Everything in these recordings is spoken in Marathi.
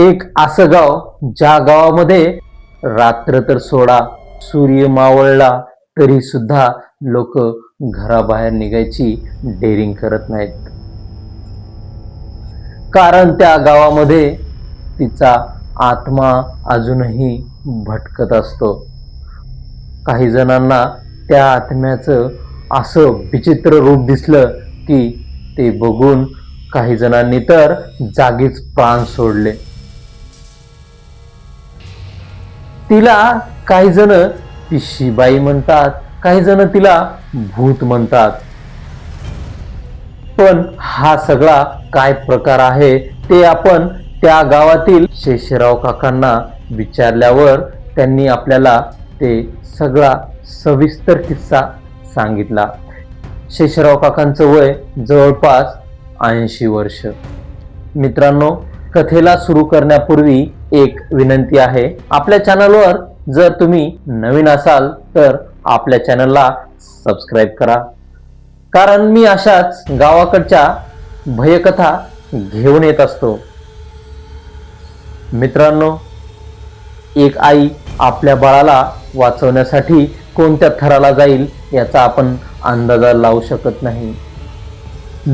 एक असं गाव ज्या गावामध्ये रात्र तर सोडा सूर्य मावळला तरी सुद्धा लोक घराबाहेर निघायची डेअरिंग करत नाहीत. कारण त्या गावामध्ये तिचा आत्मा अजूनही भटकत असतो. काही जणांना त्या आत्म्याचं असं विचित्र रूप दिसलं की ते बघून काही जणांनी तर जागीच प्राण सोडले. तिला काही जण पिशीबाई म्हणतात काही जण तिला भूत म्हणतात. पण हा सगळा काय प्रकार आहे ते आपण त्या गावातील शेषराव काकांना विचारल्यावर त्यांनी आपल्याला ते सगळा सविस्तर किस्सा सांगितला. शेषराव काकांचं वय जवळपास ऐंशी वर्ष. मित्रांनो कथेला सुरू करण्यापूर्वी एक विनंती आहे. आपल्या चॅनलवर जर तुम्ही नवीन असाल तर आपल्या चॅनलला सबस्क्राईब करा. कारण मी अशाच गावाकडच्या भयकथा घेऊन येत असतो. मित्रांनो एक आई आपल्या बाळाला वाचवण्यासाठी कोणत्या थराला जाईल याचा आपण अंदाजा लावू शकत नाही.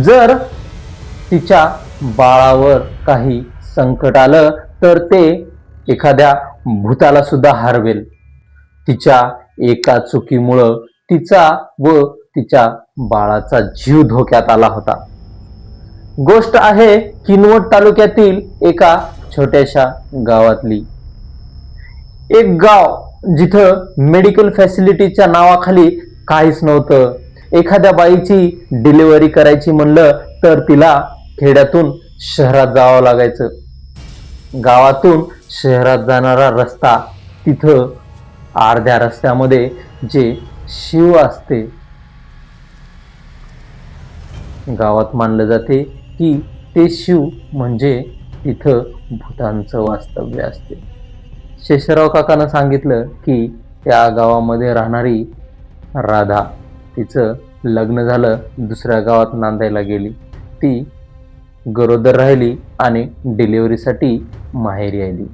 जर तिच्या बाळावर काही संकट आलं तर ते एखाद्या भूताला सुद्धा हरवेल. तिच्या एका चुकीमुळं तिचा व तिच्या बाळाचा जीव धोक्यात आला होता. गोष्ट आहे किनवट तालुक्यातील एका छोट्याशा गावातली. एक गाव जिथं मेडिकल फॅसिलिटीच्या नावाखाली काहीच नव्हतं. एखाद्या बाईची डिलिव्हरी करायची म्हणलं तर तिला खेड्यातून शहरात जावं लागायचं. गावातून शहरात जाणारा रस्ता तिथं अर्ध्या रस्त्यामध्ये जे शिव असते गावात मानलं जाते की ते शिव म्हणजे तिथं भूतांचं वास्तव्य असते. शेषराव काकानं सांगितलं की त्या गावामध्ये राहणारी राधा तिचं लग्न झालं दुसऱ्या गावात नांदायला गेली. ती गरोदर राहिली आणि डिलिव्हरीसाठी माहेरी आली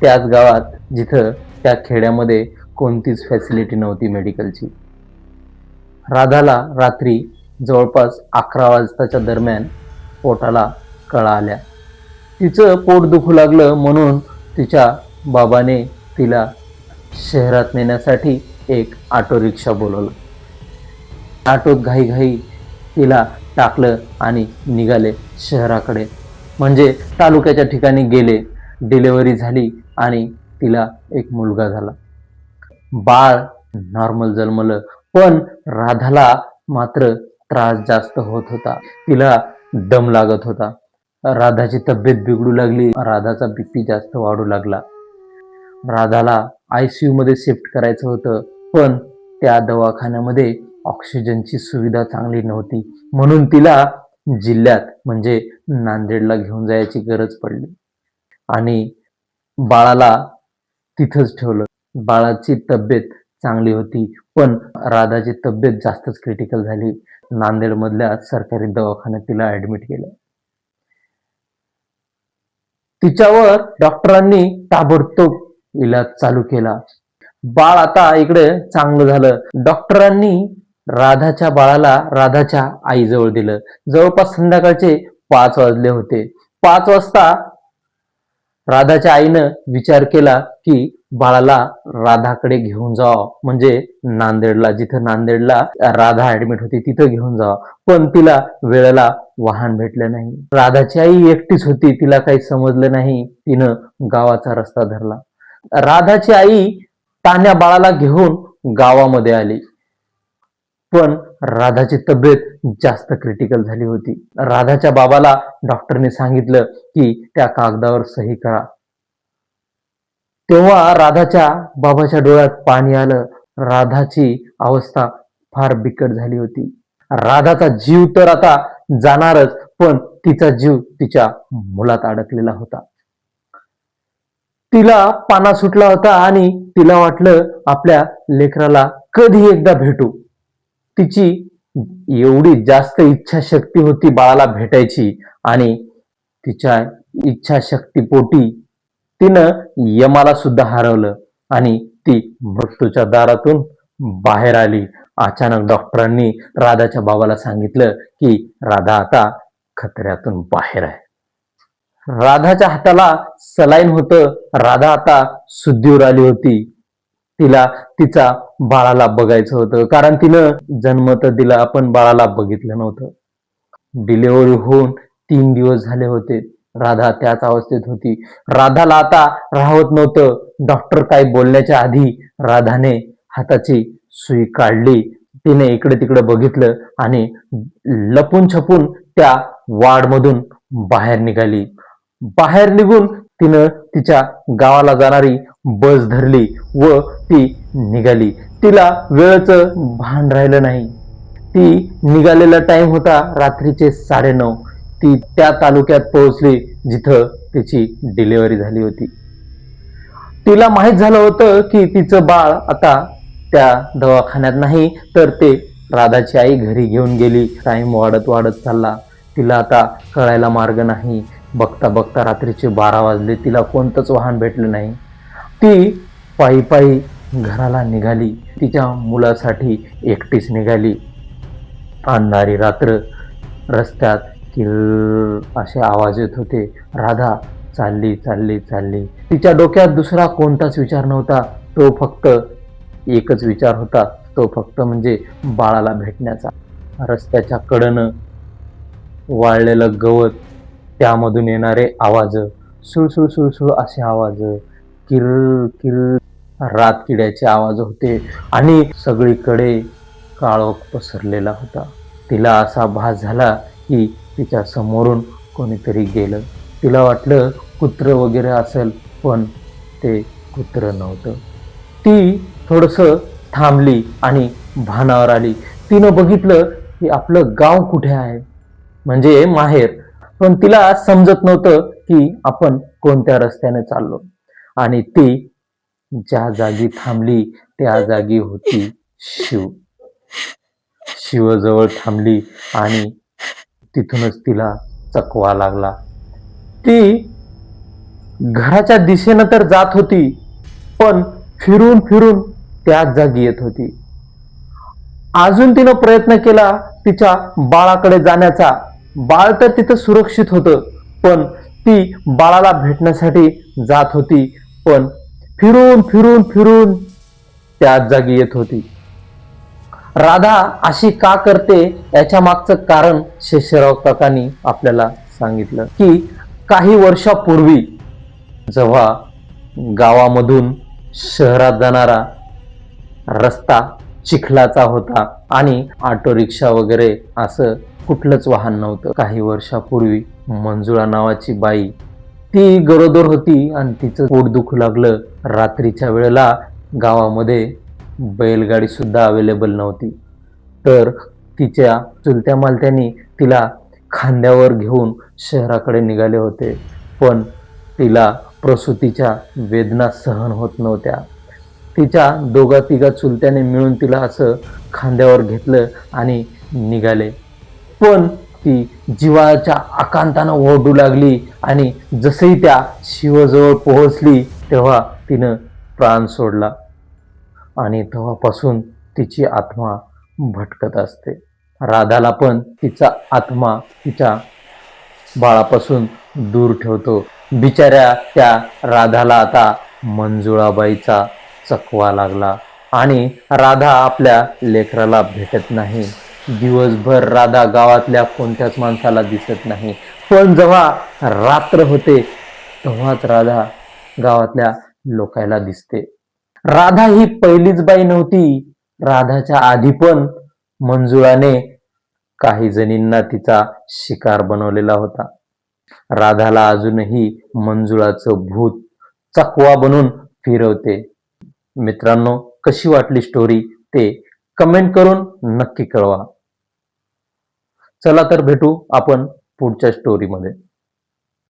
त्याच गावात जिथं त्या खेड्यामध्ये कोणतीच फॅसिलिटी नव्हती मेडिकलची राधाला रात्री जवळपास अकरा वाजताच्या दरम्यान पोटाला कळा आल्या. तिचं पोट दुखू लागलं म्हणून तिच्या बाबाने तिला शहरात नेण्यासाठी एक ऑटो रिक्षा बोलवलं. ऑटोत घाईघाई तिला टाकलं आणि निघाले. शहराकडे. म्हणजे तालुक्याच्या ठिकाणी गेले डिलेवरी झाली आणि तिला एक मुलगा झाला. बाळ नॉर्मल जन्मलं पण राधाला मात्र त्रास जास्त होत होता. तिला दम लागत होता. राधाची तब्येत बिघडू लागली राधाचा बीपी जास्त वाढू लागला. राधाला आयसीयू मध्ये शिफ्ट करायचं होतं पण त्या दवाखान्यामध्ये ऑक्सिजनची सुविधा चांगली नव्हती. म्हणून तिला जिल्ह्यात म्हणजे नांदेडला घेऊन जायची गरज पडली. आणि बाळाला तिथंच ठेवलं. बाळाची तब्येत चांगली होती पण राधाची तब्येत जास्तच क्रिटिकल झाली. नांदेडमधल्या सरकारी दवाखान्यात तिला ऍडमिट केलं. तिच्यावर डॉक्टरांनी ताबडतोब इलाज चालू केला. बाळ आता इकडे चांगलं झालं. डॉक्टरांनी राधाच्या बाळाला राधाच्या आईजवळ दिलं. जवळपास संध्याकाळचे पाच वाजले होते. पाच वाजता राधाच्या आईनं विचार केला की बाळाला राधाकडे घेऊन जावं म्हणजे नांदेडला जिथं नांदेडला राधा ऍडमिट होती तिथं घेऊन जावं पण तिला वेळेला वाहन भेटलं नाही. राधाची आई एकटीच होती तिला काही समजलं नाही. तिनं गावाचा रस्ता धरला. राधाची आई तान्या बाळाला घेऊन गावामध्ये आली. पण राधाची तब्येत जास्त क्रिटिकल झाली होती. राधाच्या बाबाला डॉक्टरने सांगितलं की त्या कागदावर सही करा. तेव्हा राधाच्या बाबाच्या डोळ्यात पाणी आलं. राधाची अवस्था फार बिकट झाली होती. राधाचा जीव तर आता जाणारच पण तिचा जीव तिच्या मुलात अडकलेला होता. तिला पाना सुटला होता आणि तिला वाटलं आपल्या लेकराला कधी एकदा भेटू. तिची एवढी जास्त इच्छाशक्ती होती बाळाला भेटायची आणि तिच्या इच्छाशक्तीपोटी तिनं यमाला सुद्धा हरवलं आणि ती मृत्यूच्या दारातून बाहेर आली. अचानक डॉक्टरांनी राधाच्या बाबाला सांगितलं की राधा आता खतऱ्यातून बाहेर आहे. राधाच्या हाताला सलाईन होतं. राधा आता सुद्धीवर आली होती. तिला तिचा बाळाला बघायचं होतं. कारण तिनं जन्म तर दिला आपण बाळाला बघितलं नव्हतं. डिलिव्हरी होऊन तीन दिवस झाले होते. राधा त्याच अवस्थेत होती. राधाला आता राहत नव्हतं. डॉक्टर काय बोलण्याच्या आधी राधाने हाताची सुई काढली. तिने इकडे तिकडे बघितलं आणि लपून छपून त्या वार्डमधून बाहेर निघाली. बाहेर निघून तिनं तिच्या गावाला जाणारी बस धरली व ती निघाली. तिला वेळेचं भान राहिलं नाही. ती निघालेला टाइम होता रात्रीचे साडेनऊ. ती त्या तालुक्यात पोहोचली जिथं तिची डिलिव्हरी झाली होती. तिला माहीत झालं होतं की तिचं बाळ आता त्या दवाखान्यात नाही तर ते राधाची आई घरी घेऊन गेली. टाईम वाढत वाढत चालला. तिला आता कळायला मार्ग नाही. बघता बघता रात्रीचे बारा वाजले. तिला कोणतंच वाहन भेटलं नाही. ती पायी पायी घराला निघाली. तिच्या मुलासाठी एकटीच निघाली. अंधारी रात्र रस्त्यात किल असे आवाज येत होते. राधा चालली चालली चालली. तिच्या डोक्यात दुसरा कोणताच विचार नव्हता. तो फक्त एकच विचार होता. तो फक्त म्हणजे बाळाला भेटण्याचा. रस्त्याच्या कडनं वाळलेलं गवत त्यामधून येणारे आवाज सुळसुळ सुळसुळ असे आवाज किर किर रात किड्याचे आवाज होते आणि सगळीकडे काळोख पसरलेला होता. तिला असा भास झाला की तिच्या समोरून कोणीतरी गेलं. तिला वाटलं कुत्र वगैरे असेल पण ते कुत्र नव्हतं. ती थोडंसं थांबली आणि भानावर आली. तिनं बघितलं की आपलं गाव कुठे आहे? म्हणजे माहेर. पण तिला समजत नव्हतं की आपण कोणत्या रस्त्याने चाललो. आणि ती ज्या जागी थांबली त्या जागी होती शिव. शिवजवळ थांबली आणि तिथूनच तिला चकवा लागला. ती घराच्या दिशेनं तर जात होती पण फिरून फिरून त्याच जागी येत होती. अजून तिनं प्रयत्न केला तिच्या बाळाकडे जाण्याचा. बाळ तर तिथं सुरक्षित होतं पण ती बाळाला भेटण्यासाठी जात होती. पण फिरून फिरून फिरून त्याच जागी येत होती. राधा अशी का करते याच्या मागचं कारण शेषराव काकांनी आपल्याला सांगितलं की काही वर्षापूर्वी जेव्हा गावामधून शहरात जाणारा रस्ता चिखलाचा होता आणि ऑटो रिक्षा वगैरे असं कुठलंच वाहन नव्हतं. काही वर्षापूर्वी मंजुळा नावाची बाई ती गरोदर होती आणि तिचं पोट दुखू लागलं. रात्रीच्या वेळेला गावामध्ये बैलगाडी सुद्धा अवेलेबल नव्हती. तर तिच्या चुलत्या मालत्यांनी तिला खांद्यावर घेऊन शहराकडे निघाले होते. पण तिला प्रसूतीच्या वेदना सहन होत नव्हत्या. तिच्या दोघा तिघा चुलत्याने मिळून तिला असं खांद्यावर घेतलं आणि निघाले. पण ती जीवाच्या आकांतानं ओरडू लागली आणि जसंही त्या शिवजवळ पोहोचली तेव्हा तिनं प्राण सोडला. आणि तेव्हापासून तिची आत्मा भटकत असते. राधाला पण तिचा आत्मा तिच्या बाळापासून दूर ठेवतो. बिचाऱ्या त्या राधाला आता मंजुळाबाईचा चकवा लागला. आणि राधा आपल्या लेकराला भेटत नाही. दिवसभर राधा गावातल्या कोणत्याच माणसाला दिसत नाही. पण जेव्हा रात्र होते तेव्हाच राधा गावातल्या लोकायला दिसते. राधा ही पहिलीच बाई नव्हती. राधाच्या आधी पण मंजुळाने काही जणींना तिचा शिकार बनवलेला होता. राधाला अजूनही मंजुळाचं भूत चकवा बनून फिरवते. मित्रांनो कशी वाटली स्टोरी ते कमेंट करून नक्की कळवा. चला तर भेटू आपण पुढच्या स्टोरीमध्ये